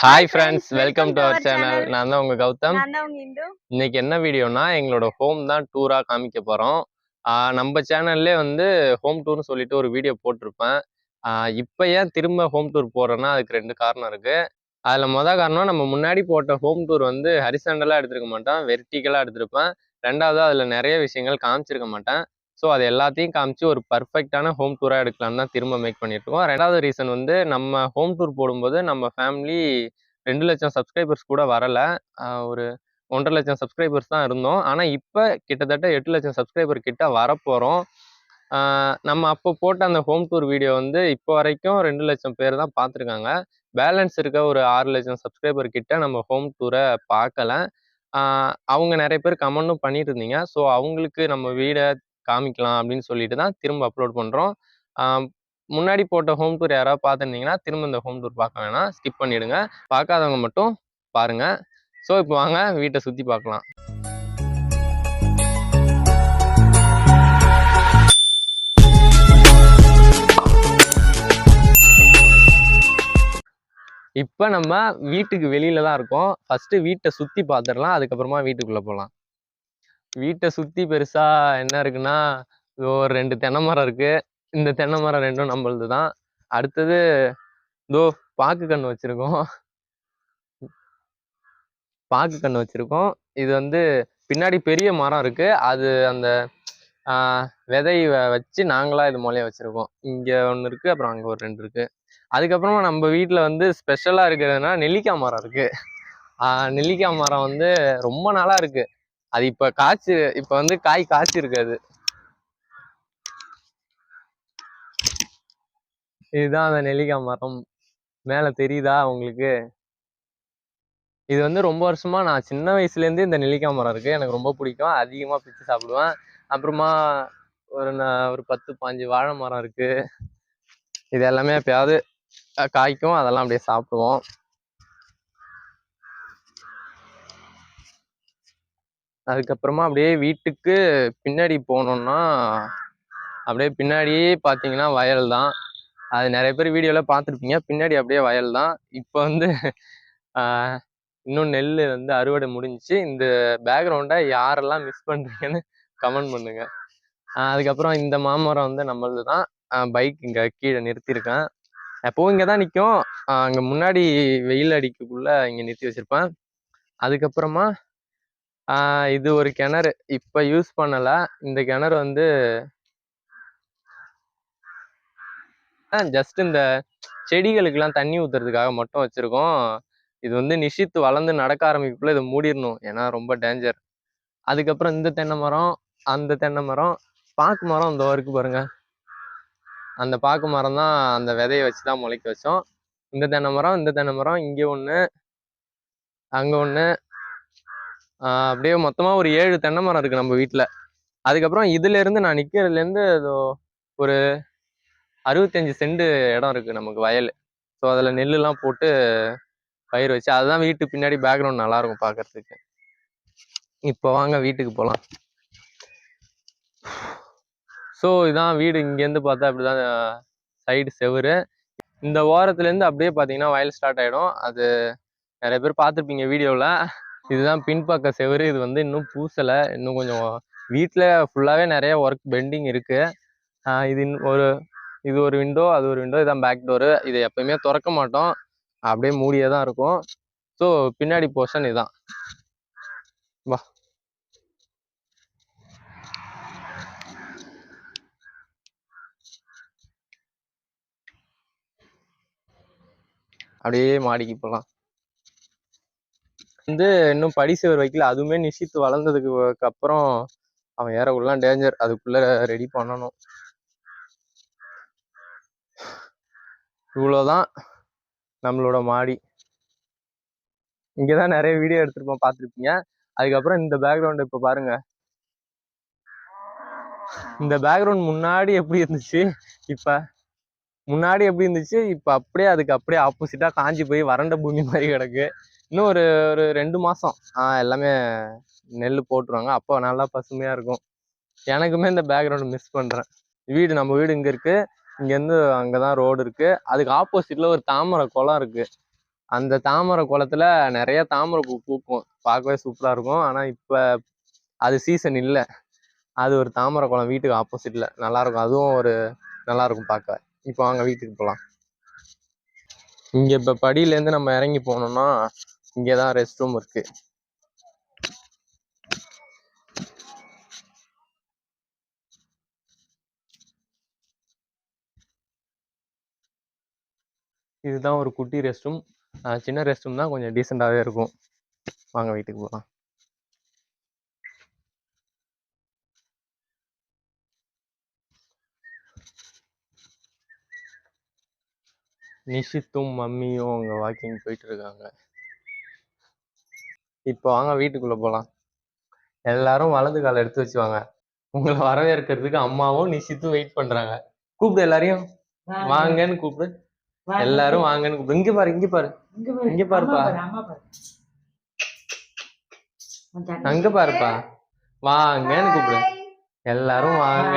Hi friends welcome to our channel நான் தான் உங்க கௌதம். இன்னைக்கு என்ன வீடியோனா எங்களோட ஹோம் தான் டூரா காமிக்க போறோம். நம்ம சேனல்லே வந்து ஹோம் டூர்னு சொல்லிட்டு ஒரு வீடியோ போட்டிருப்பேன். இப்போ ஏன் திரும்ப ஹோம் டூர் போறேன்னா அதுக்கு ரெண்டு காரணம் இருக்கு. அதுல மொதல் காரணம் நம்ம முன்னாடி போட்ட ஹோம் டூர் வந்து ஹரிசண்டலா எடுத்திருக்க மாட்டேன் வெர்டிக்கலா எடுத்திருப்பேன். ரெண்டாவது அதுல நிறைய விஷயங்கள் காமிச்சிருக்க மாட்டேன். ஸோ அது எல்லாத்தையும் காமிச்சு ஒரு பர்ஃபெக்டான ஹோம் டூராக எடுக்கலாம்னு தான் திரும்ப மேக் பண்ணிட்டுருக்கோம் ரெண்டாவது ரீசன் வந்து நம்ம ஹோம் டூர் போடும்போது நம்ம ஃபேமிலி ரெண்டு லட்சம் சப்ஸ்கிரைபர்ஸ் கூட வரலை. ஒரு ஒன்றரை லட்சம் சப்ஸ்கிரைபர்ஸ் தான் இருந்தோம். ஆனால் இப்போ கிட்டத்தட்ட எட்டு லட்சம் சப்ஸ்கிரைபர் கிட்ட வரப்போகிறோம் நம்ம அப்போ போட்ட அந்த ஹோம் டூர் வீடியோ வந்து இப்போ வரைக்கும் ரெண்டு லட்சம் பேர் தான் பார்த்துருக்காங்க. பேலன்ஸ் இருக்க ஒரு ஆறு லட்சம் சப்ஸ்கிரைபர் கிட்ட நம்ம ஹோம் டூரை பார்க்கல. அவங்க நிறைய பேர் கமெண்ட்டும் பண்ணிட்டு இருந்தீங்க. ஸோ அவங்களுக்கு நம்ம வீடை காமிக்கலாம் அப்படின்னு சொல்லிட்டு தான் திரும்ப அப்லோட் பண்ணுறோம் முன்னாடி போட்ட ஹோம் டூர் யாராவது பார்த்துருந்தீங்கன்னா திரும்ப இந்த ஹோம் டூர் பார்க்க வேணாம். ஸ்கிப் பண்ணிவிடுங்க பார்க்காதவங்க மட்டும் பாருங்கள் ஸோ இப்போ வாங்க வீட்டை சுற்றி பார்க்கலாம். இப்போ நம்ம வீட்டுக்கு வெளியில தான் இருக்கோம். ஃபஸ்ட்டு வீட்டை சுற்றி பார்த்துடலாம். அதுக்கப்புறமா வீட்டுக்குள்ளே போகலாம். வீட்டை சுற்றி பெருசா என்ன இருக்குன்னா ஒரு ரெண்டு தென்னை மரம் இருக்கு. இந்த தென்னை மரம் ரெண்டும் நம்மளது தான் அடுத்தது இதோ பாக்கு கன்று வச்சிருக்கோம். பாக்கு கன்று வச்சிருக்கோம். இது வந்து பின்னாடி பெரிய மரம் இருக்கு. அது அந்த விதை வ- வச்சு நாங்களா இது மூலையை வச்சிருக்கோம். இங்க ஒன்று இருக்கு அப்புறம் அங்க ஒரு ரெண்டு இருக்கு. அதுக்கப்புறமா நம்ம வீட்டில் வந்து ஸ்பெஷலாக இருக்கிறதுனா நெல்லிக்காய் மரம் இருக்கு. நெல்லிக்காய் மரம் வந்து ரொம்ப நாளாக இருக்குது அது இப்ப காய்ச்சி இப்ப வந்து காய் காய்ச்சி இருக்காது இதுதான் அந்த நெல்லிக்காய் மரம். மேல தெரியுதா உங்களுக்கு? இது வந்து ரொம்ப வருஷமா நான் சின்ன வயசுல இருந்தே இந்த நெல்லிக்காய் மரம் இருக்கு. எனக்கு ரொம்ப பிடிக்கும். அதிகமா பிச்சு சாப்பிடுவேன். அப்புறமா ஒரு ஒரு பத்து பாஞ்சு வாழை மரம் இருக்கு. இது எல்லாமே எப்பயாவது காய்க்கும். அதெல்லாம் அப்படியே சாப்பிடுவோம். அதுக்கப்புறமா அப்படியே வீட்டுக்கு பின்னாடி போனோம்னா அப்படியே பின்னாடியே பார்த்தீங்கன்னா வயல் தான். அது நிறைய பேர் வீடியோவில் பார்த்துருப்பீங்க. பின்னாடி அப்படியே வயல் தான். இப்போ வந்து இன்னும் நெல் வந்து அறுவடை முடிஞ்சிச்சு. இந்த பேக்ரவுண்டை யாரெல்லாம் மிஸ் பண்ணுறீங்கன்னு கமெண்ட் பண்ணுங்க. அதுக்கப்புறம் இந்த மாமரம் வந்து நம்மளது தான். பைக் இங்கே கீழே நிறுத்தியிருக்கேன். எப்போவும் இங்கே தான் நிற்கும் அங்கே முன்னாடி வெயில் அடிக்கக்குள்ளே இங்கே நிறுத்தி வச்சுருப்பேன். அதுக்கப்புறமா இது ஒரு கிணறு. இப்போ யூஸ் பண்ணல. இந்த கிணறு வந்து ஜஸ்ட் இந்த செடிகளுக்கெல்லாம் தண்ணி ஊத்துறதுக்காக மட்டும் வச்சிருக்கோம். இது வந்து நிஷித்து வளர்ந்து நடக்க ஆரம்பிக்கக்குள்ள இதை மூடிடணும். ஏன்னா ரொம்ப டேஞ்சர் அதுக்கப்புறம் இந்த தென்னை மரம் அந்த தென்னை மரம் பாக்கு மரம் இந்த இருக்கு பாருங்க. அந்த பாக்கு மரம் தான் அந்த விதையை வச்சு தான் முளைக்க வச்சோம். இந்த தென்னை மரம் இந்த தென்னை மரம் இங்கே ஒன்று அங்கே ஒன்று அப்படியே மொத்தமாக ஒரு ஏழு தென்னை மரம் இருக்குது நம்ம வீட்டில் அதுக்கப்புறம் இதுலேருந்து நான் நிற்கிறதுலேருந்து ஒரு அறுபத்தஞ்சு செண்டு இடம் இருக்குது நமக்கு வயல். ஸோ அதில் நெல்லுலாம் போட்டு பயிர் வச்சு அதுதான் வீட்டு பின்னாடி பேக்ரவுண்ட் நல்லா இருக்கும் பார்க்கறதுக்கு இப்போ வாங்க வீட்டுக்கு போகலாம் ஸோ இதான் வீடு இங்கேருந்து பார்த்தா அப்படிதான் சைடு செவுரு. இந்த ஓரத்துலேருந்து அப்படியே பார்த்தீங்கன்னா வயல் ஸ்டார்ட் ஆகிடும் அது நிறைய பேர் பார்த்துருப்பீங்க வீடியோவில். இதுதான் பின்பக்க செவுரு. இது வந்து இன்னும் பூசலை. இன்னும் கொஞ்சம் வீட்டில் ஃபுல்லாகவே நிறைய ஒர்க் பெண்டிங் இருக்குது இது இன்னும் ஒரு இது ஒரு விண்டோ அது ஒரு விண்டோ இதான் பேக் டோரு இதை எப்பயுமே திறக்க மாட்டோம். அப்படியே மூடியே தான் இருக்கும். ஸோ பின்னாடி போர்ஷன் இதான். வா. அப்படியே மாடிக்கு போகலாம் வந்து இன்னும் படி சுவர் வைக்கல. அதுவுமே நிஷித்து வளர்ந்ததுக்கு அப்புறம் அவன் ஏறக்குள்ளலாம் டேஞ்சர் அதுக்குள்ள ரெடி பண்ணணும். இவ்வளோதான் நம்மளோட மாடி. இங்கே தான் நிறைய வீடியோ எடுத்துருப்போம். பார்த்துருப்பீங்க. அதுக்கப்புறம் இந்த பேக்ரவுண்ட் இப்போ பாருங்க. இந்த பேக்ரவுண்ட் முன்னாடி எப்படி இருந்துச்சு? இப்போ முன்னாடி எப்படி இருந்துச்சு? இப்போ அப்படியே அதுக்கு அப்படியே ஆப்போசிட்டாக காஞ்சி போய் வறண்ட பூமி மாதிரி கிடக்கு. இன்னும் ஒரு ஒரு ரெண்டு மாதம் எல்லாமே நெல் போட்டுருவாங்க. அப்போ நல்லா பசுமையாக இருக்கும். எனக்குமே இந்த பேக்ரவுண்ட் மிஸ் பண்ணுறேன் வீடு நம்ம வீடு இங்கே இருக்குது இங்கேருந்து அங்கே தான் ரோடு இருக்குது அதுக்கு ஆப்போசிட்டில் ஒரு தாமரை குளம் இருக்குது அந்த தாமரை குளத்தில் நிறைய தாமரை பூ பூக்கும். பார்க்கவே சூப்பராக இருக்கும். ஆனால் இப்போ அது சீசன் இல்லை. அது ஒரு தாமரை குளம் வீட்டுக்கு ஆப்போசிட்டில் நல்லாயிருக்கும் அதுவும் ஒரு நல்லா இருக்கும் பார்க்க. இப்போ வாங்க வீட்டுக்கு போகலாம் இங்கே இப்போ படியிலேருந்து நம்ம இறங்கி போனோம்னா இங்கே தான் ரெஸ்ட் ரூம் இருக்கு. இதுதான் ஒரு குட்டி ரெஸ்ட் ரூம் சின்ன ரெஸ்ட் ரூம் தான் கொஞ்சம் டீசெண்டாகவே இருக்கும். வாங்க வீட்டுக்கு போகலாம் நிஷித்தும் மம்மியும் அங்கே வாக்கிங் போயிட்டு இருக்காங்க. இப்போ வாங்க வீட்டுக்குள்ள போகலாம் எல்லாரும் வலது காலை எடுத்து வச்சுவாங்க. உங்களை வரவேற்கிறதுக்கு அம்மாவும் நிஷித்தும் வெயிட் பண்றாங்க. கூப்பிடு எல்லாரையும். வாங்கன்னு கூப்பிடு. எல்லாரும் வாங்கன்னு கூப்பிடு. இங்க பாரு இங்க பாரு. இங்க பாருப்பா. அங்க பாருப்பா. வாங்கன்னு கூப்பிடு. எல்லாரும் வாங்க.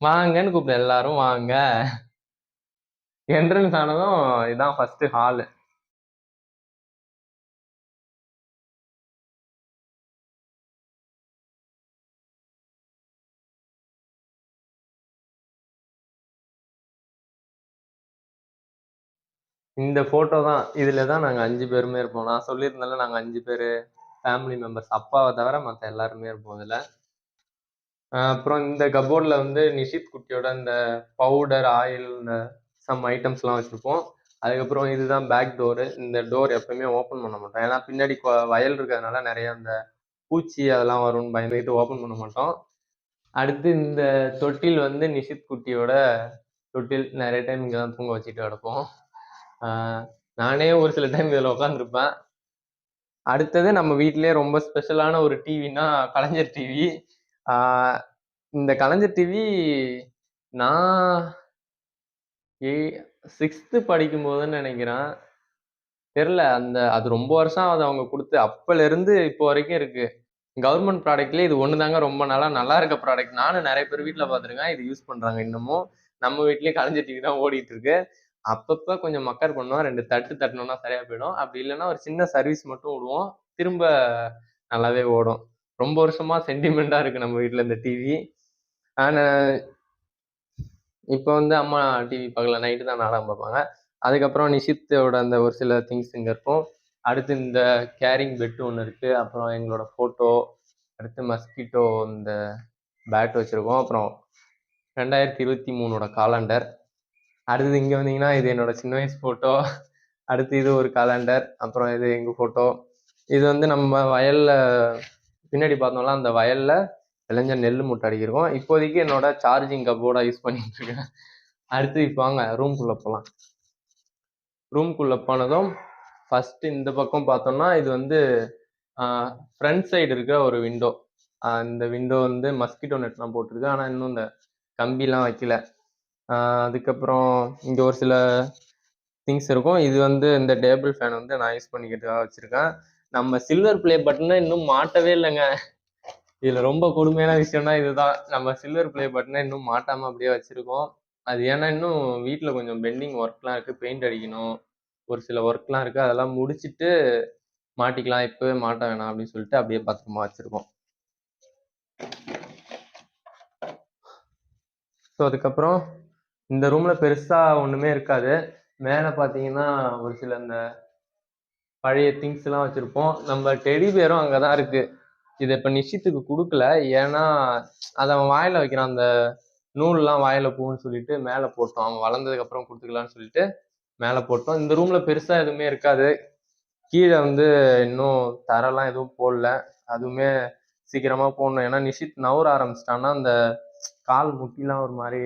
வாங்கன்னு கூப்பிடு. எல்லாரும் வாங்க. என்ட்ரன்ஸ் ஆனதும் இதான் ஃபர்ஸ்ட் ஹால் இந்த ஃபோட்டோ தான். இதுல தான் நாங்க அஞ்சு பேருமே இருப்போம். நான் சொல்லியிருந்தால நாங்க அஞ்சு பேரு ஃபேமிலி மெம்பர்ஸ் அப்பாவை தவிர மத்த எல்லாருமே இருப்போம் இதுல. அப்புறம் இந்த கபோர்டில் வந்து நிஷித் குட்டியோட இந்த பவுடர் ஆயில் இந்த சம் ஐட்டம்ஸ்லாம் வச்சுருப்போம். அதுக்கப்புறம் இதுதான் பேக் டோரு இந்த டோர் எப்பயுமே ஓப்பன் பண்ண மாட்டோம். ஏன்னா பின்னாடி கொ- வயல் இருக்கிறதுனால நிறைய அந்த பூச்சி அதெல்லாம் வரும்னு பயந்துக்கிட்டு ஓப்பன் பண்ண மாட்டோம். அடுத்து இந்த தொட்டில் வந்து நிஷித் குட்டியோட தொட்டில். நிறைய டைம் இங்கே தான் தூங்க வச்சுட்டு கிடப்போம். நானே ஒரு சில டைம் இதில் உட்காந்துருப்பேன் அடுத்தது நம்ம வீட்டிலேயே ரொம்ப ஸ்பெஷலான ஒரு டிவினா கலைஞர் டிவி இந்த கலைஞர் டிவி நான் ஏ சிக்ஸ்த்து படிக்கும்போதுன்னு நினைக்கிறேன். தெரில அந்த அது ரொம்ப வருஷம் அது அவங்க கொடுத்து. அப்போலேருந்து இப்போ வரைக்கும் இருக்கு. கவர்மெண்ட் ப்ராடக்ட்லேயே இது ஒன்று தாங்க ரொம்ப நாளா நல்லா இருக்க ப்ராடக்ட் நானும் நிறைய பேர் வீட்டில் பார்த்துருக்கேன். இது யூஸ் பண்ணுறாங்க இன்னமும். நம்ம வீட்லயே கலைஞர் டிவி தான் ஓடிட்டு இருக்கு. அப்பப்போ கொஞ்சம் மக்கர் பண்ணுவோம். ரெண்டு தட்டு தட்டினோம்னா சரியா போயிடும். அப்படி இல்லைன்னா ஒரு சின்ன சர்வீஸ் மட்டும் விடுவோம். திரும்ப நல்லாவே ஓடும். ரொம்ப வருஷமா சென்டிமெண்டா இருக்கு நம்ம வீட்டில் இந்த டிவி ஆனால் இப்போ வந்து அம்மா டிவி பார்க்கல. நைட்டு தான் நாடகம் பார்ப்பாங்க. அதுக்கப்புறம் நிஷித்தோட அந்த ஒரு சில திங்ஸ் இங்கே இருக்கும். அடுத்து இந்த கேரிங் பெட் ஒன்று இருக்கு. அப்புறம் எங்களோட ஃபோட்டோ அடுத்து மஸ்கிட்டோ இந்த பேட் வச்சிருக்கோம். அப்புறம் ரெண்டாயிரத்தி இருபத்தி மூணோட காலண்டர் அடுத்தது இங்கே வந்தீங்கன்னா இது என்னோட சின்ன வயசு ஃபோட்டோ அடுத்து இது ஒரு காலண்டர் அப்புறம் இது எங்கள் ஃபோட்டோ இது வந்து நம்ம வயல்ல பின்னாடி பார்த்தோம்னா அந்த வயல்ல விளைஞ்ச நெல் மூட்டை அடிக்கிறோம் இப்போதைக்கு என்னோட சார்ஜிங் கப்போர்டா யூஸ் பண்ணிட்டு இருக்கேன். அடுத்து இப்போ வாங்க ரூம்குள்ள போகலாம் ரூம்குள்ள போனதும் ஃபர்ஸ்ட் இந்த பக்கம் பார்த்தோம்னா இது வந்து ஃப்ரண்ட் சைடு இருக்கிற ஒரு விண்டோ இந்த விண்டோ வந்து மஸ்கிட்டோ நெட்லாம் போட்டிருக்கு. ஆனால் இன்னும் இந்த கம்பிலாம் வைக்கல. அதுக்கப்புறம் இங்கே ஒரு சில திங்ஸ் இருக்கும். இது வந்து இந்த டேபிள் ஃபேன் வந்து நான் யூஸ் பண்ணிக்கிட்டு வச்சுருக்கேன். நம்ம சில்வர் ப்ளே பட்டனை இன்னும் மாட்டவே இல்லைங்க. இதில் ரொம்ப கொடுமையான விஷயம்னா இதுதான். நம்ம சில்வர் ப்ளே பட்டனை இன்னும் மாட்டாமல் அப்படியே வச்சுருக்கோம். அது ஏன்னா இன்னும் வீட்டில் கொஞ்சம் பெண்டிங் ஒர்க்லாம் இருக்குது பெயிண்ட் அடிக்கணும். ஒரு சில ஒர்க்லாம் இருக்குது அதெல்லாம் முடிச்சுட்டு மாட்டிக்கலாம். இப்போவே மாட்ட வேணாம் அப்படின்னு சொல்லிட்டு அப்படியே பத்திரமா வச்சுருக்கோம். ஸோ அதுக்கப்புறம் இந்த ரூமில் பெருசாக ஒன்றுமே இருக்காது. மேலே பார்த்தீங்கன்னா ஒரு சில இந்த பழைய திங்ஸ் எல்லாம் வச்சுருப்போம். நம்ம டெடி பேரும் அங்கே தான் இருக்குது இப்ப இப்போ நிச்சயத்துக்கு கொடுக்கல. ஏன்னா அதை அவன் வாயில வைக்கிறான். அந்த நூல்லாம் வாயில போகும்னு சொல்லிட்டு மேலே போட்டோம். அவன் வளர்ந்ததுக்கு அப்புறம் கொடுத்துக்கலாம்னு சொல்லிட்டு மேலே போட்டோம். இந்த ரூம்ல பெருசா எதுவுமே இருக்காது. கீழே வந்து இன்னும் தரெல்லாம் எதுவும் போடல. அதுவுமே சீக்கிரமா போடணும். ஏன்னா நிஷித் நவுற ஆரம்பிச்சிட்டான்னா அந்த கால் முட்டிலாம் ஒரு மாதிரி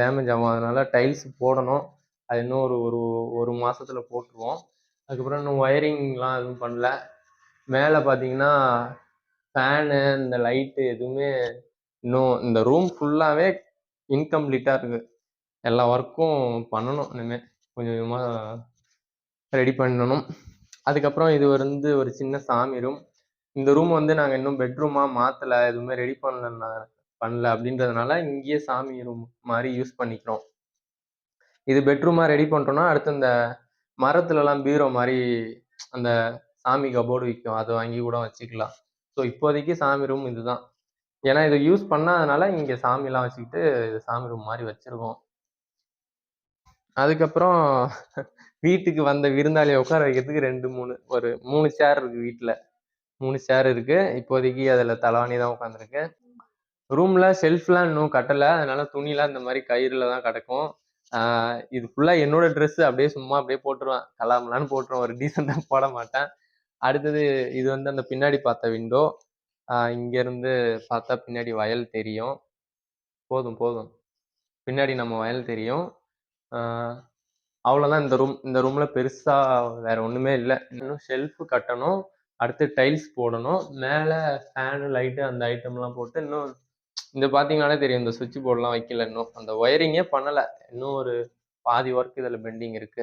டேமேஜ் ஆகும். அதனால டைல்ஸ் போடணும். அது இன்னும் ஒரு ஒரு ஒரு மாதத்தில் போட்டுருவோம். அதுக்கப்புறம் இன்னும் ஒயரிங்லாம் எதுவும் பண்ணல. மேலே பார்த்தீங்கன்னா ஃபேனு இந்த லைட்டு எதுவுமே இன்னும் இந்த ரூம் ஃபுல்லாகவே இன்கம்ப்ளீட்டாக இருக்குது எல்லா ஒர்க்கும் பண்ணணும். இனிமேல் கொஞ்சம் கொஞ்சமாக ரெடி பண்ணணும். அதுக்கப்புறம் இது வந்து ஒரு சின்ன சாமி ரூம் இந்த ரூம் வந்து நாங்கள் இன்னும் பெட்ரூமாக மாற்றலை எதுவுமே ரெடி பண்ணலன்னா பண்ணல அப்படின்றதுனால இங்கேயே சாமி ரூம் மாதிரி யூஸ் பண்ணிக்கிறோம். இது பெட்ரூமாக ரெடி பண்ணிட்டோம்னா அடுத்து இந்த மரத்துலலாம் பீரோ மாதிரி அந்த சாமி கபோர்டு விற்கும் அதை வாங்கி கூட வச்சுக்கலாம். ஸோ இப்போதைக்கு சாமி ரூம் இதுதான். ஏன்னா இதை யூஸ் பண்ணாதனால இங்கே சாமிலாம் வச்சுக்கிட்டு இது சாமி ரூம் மாதிரி வச்சுருக்கோம். அதுக்கப்புறம் வீட்டுக்கு வந்த விருந்தாளியை உட்கார வைக்கிறதுக்கு ரெண்டு மூணு ஒரு மூணு சேர் இருக்குது வீட்டில் மூணு சேர் இருக்குது இப்போதைக்கு அதில் தலைவாணி தான் உட்காந்துருக்கு ரூம்ல செல்ஃப்லாம் இன்னும் கட்டலை. அதனால துணிலாம் இந்த மாதிரி கயிறுல தான் கிடக்கும். இது ஃபுல்லா என்னோட ட்ரெஸ் அப்படியே சும்மா அப்படியே போட்டுருவேன். கலாமலான்னு போட்டுருவேன். ஒரு டீசெண்டாக போட மாட்டேன். அடுத்தது இது வந்து அந்த பின்னாடி பார்த்த விண்டோ இங்க இருந்து பார்த்தா பின்னாடி வயல் தெரியும். போதும் போதும். பின்னாடி நம்ம வயல் தெரியும். அவ்வளோதான் இந்த ரூம் இந்த ரூம்ல பெருசா வேற ஒண்ணுமே இல்லை. இன்னும் ஷெல்ஃப் கட்டணும். அடுத்து டைல்ஸ் போடணும். மேலே ஃபேனு லைட்டு அந்த ஐட்டம்லாம் போட்டு இன்னும் இந்த பார்த்தீங்கன்னாலே தெரியும். இந்த சுவிட்ச் போர்டெலாம் வைக்கல இன்னும். அந்த ஒயரிங்கே பண்ணலை. இன்னும் ஒரு பாதி ஒர்க் இதில் பெண்டிங் இருக்கு.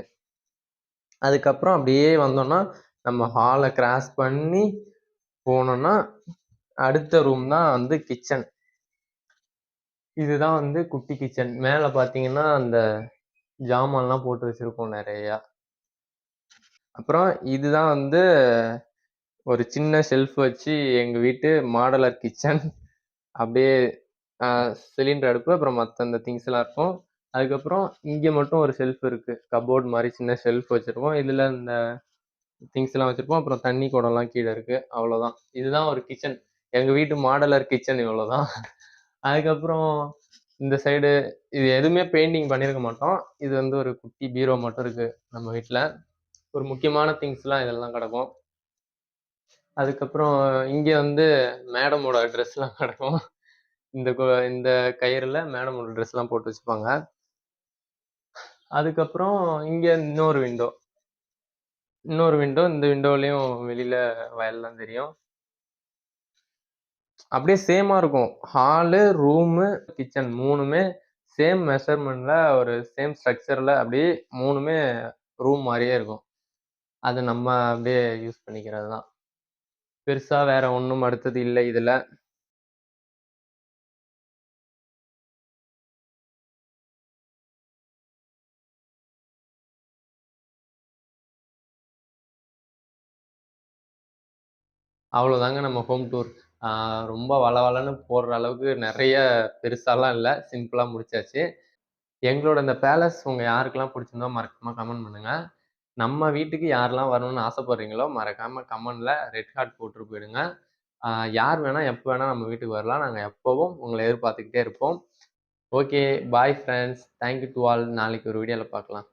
அதுக்கப்புறம் அப்படியே வந்தோம்னா நம்ம ஹாலை கிராஸ் பண்ணி போனோம்னா அடுத்த ரூம் தான் வந்து கிச்சன் இதுதான் வந்து குட்டி கிச்சன் மேலே பார்த்தீங்கன்னா அந்த ஜாமான்லாம் போட்டு வச்சிருக்கோம் நிறையா. அப்புறம் இதுதான் வந்து ஒரு சின்ன ஷெல்ஃப் வச்சு எங்கள் வீட்டு மாடலர் கிச்சன் அப்படியே சிலிண்டர் அடுப்பு அப்புறம் மற்ற அந்த திங்ஸ் எல்லாம் இருக்கும். அதுக்கப்புறம் இங்கே மட்டும் ஒரு ஷெல்ஃப் இருக்கு. கபோர்ட் மாதிரி சின்ன ஷெல்ஃப் வச்சுருப்போம் இதில் இந்த திங்ஸ் எல்லாம் வச்சுருப்போம். அப்புறம் தண்ணி குடம்லாம் கீழே இருக்கு. அவ்வளோதான் இதுதான் ஒரு கிச்சன் எங்கள் வீட்டு மாடலர் கிச்சன் இவ்வளோதான் அதுக்கப்புறம் இந்த சைடு இது எதுவுமே பெயிண்டிங் பண்ணியிருக்க மாட்டோம். இது வந்து ஒரு குட்டி பீரோ மட்டும் இருக்கு நம்ம வீட்டில் ஒரு முக்கியமான திங்ஸ்லாம் இதெல்லாம் கிடக்கும். அதுக்கப்புறம் இங்கே வந்து மேடமோட ட்ரெஸ்லாம் கிடக்கும் இந்த இந்த கயிறில் மேடமோட ட்ரெஸ்லாம் போட்டு வச்சுப்பாங்க. அதுக்கப்புறம் இங்கே இன்னொரு விண்டோ இன்னொரு விண்டோ இந்த விண்டோலையும் வெளியில் வயல்லாம் தெரியும். அப்படியே சேமாக இருக்கும். ஹாலு ரூமு கிச்சன் மூணுமே சேம் மெஷர்மெண்ட்டில் ஒரு சேம் ஸ்ட்ரக்சரில் அப்படியே மூணுமே ரூம் மாதிரியே இருக்கும். அது நம்ம அப்படியே யூஸ் பண்ணிக்கிறது தான் பெருசா வேற ஒன்றும் அடுத்தது இல்லை இதுல. அவ்வளோதாங்க நம்ம ஹோம் டூர் ரொம்ப வளவளன்னு போடுற அளவுக்கு நிறைய பெருசாலாம் இல்லை. சிம்பிளாக முடிச்சாச்சு. எங்களோட இந்த பேலஸ் உங்கள் யாருக்கெல்லாம் பிடிச்சிருந்தோ மறக்காமல் கமெண்ட் பண்ணுங்க. நம்ம வீட்டுக்கு யாரெல்லாம் வரணும்னு ஆசைப்படுறீங்களோ மறக்காம கமெண்ட்ல ரெட் ஹார்ட் போட்டு போயிடுங்க. யார் வேணா எப்போ வேணா நம்ம வீட்டுக்கு வரலாம். நாங்கள் எப்போவும் உங்களை எதிர்பார்த்துக்கிட்டே இருப்போம். Okay bye friends thank you to all நாளைக்கு ஒரு வீடியோவில் பார்க்கலாம்.